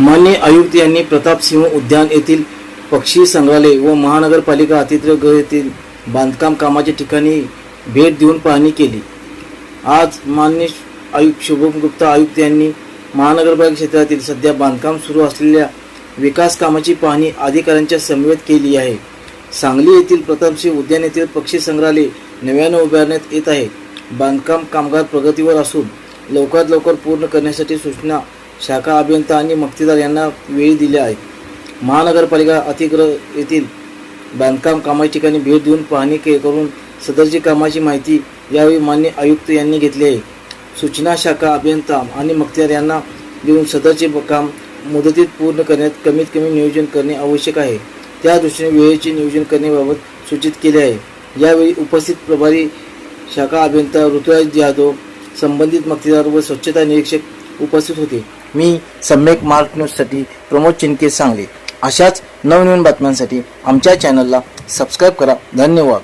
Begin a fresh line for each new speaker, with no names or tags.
मान्य आयुक्त यांनी प्रतापसिंह उद्यान येथील पक्षी संग्रहालय व महानगरपालिका अतिथ्यगृह येथील बांधकाम कामाच्या ठिकाणी भेट देऊन पाहणी केली. आज मान्य आयुक्त शुभम गुप्ता आयुक्त यांनी महानगरपालिका क्षेत्रातील सध्या बांधकाम सुरू असलेल्या विकास कामाची पाहणी अधिकाऱ्यांच्या समवेत केली आहे. सांगली येथील प्रतापसिंह उद्यान येथील पक्षी संग्रहालय नव्यानं उभारण्यात येत आहे. बांधकाम कामगार प्रगतीवर असून लवकरात लवकर पूर्ण करण्यासाठी सूचना शाखा अभियंता आणि मक्तेदार यांना वेळी दिल्या आहेत महानगरपालिका अतिग्रह येथील बांधकाम कामाच्या ठिकाणी भेट देऊन पाहणी के करून सदरची कामाची माहिती यावेळी मान्य आयुक्त यांनी घेतली आहे. सूचना शाखा अभियंता आणि मक्तेदार यांना देऊन सदरचे काम मुदतीत पूर्ण करण्यात कमीत कमी नियोजन करणे आवश्यक आहे. त्या दृष्टीने वेळेचे नियोजन करण्याबाबत सूचित केले आहे. यावेळी उपस्थित प्रभारी शाखा अभियंता ऋतुराज यादव संबंधित मक्तेदार व स्वच्छता निरीक्षक उपस्थित होते. मी सम्यक मार्क न्यूजसाठी प्रमोद चिनके सांगले. अशाच नवनवीन बातम्यांसाठी आमच्या चॅनलला सबस्क्राईब करा. धन्यवाद.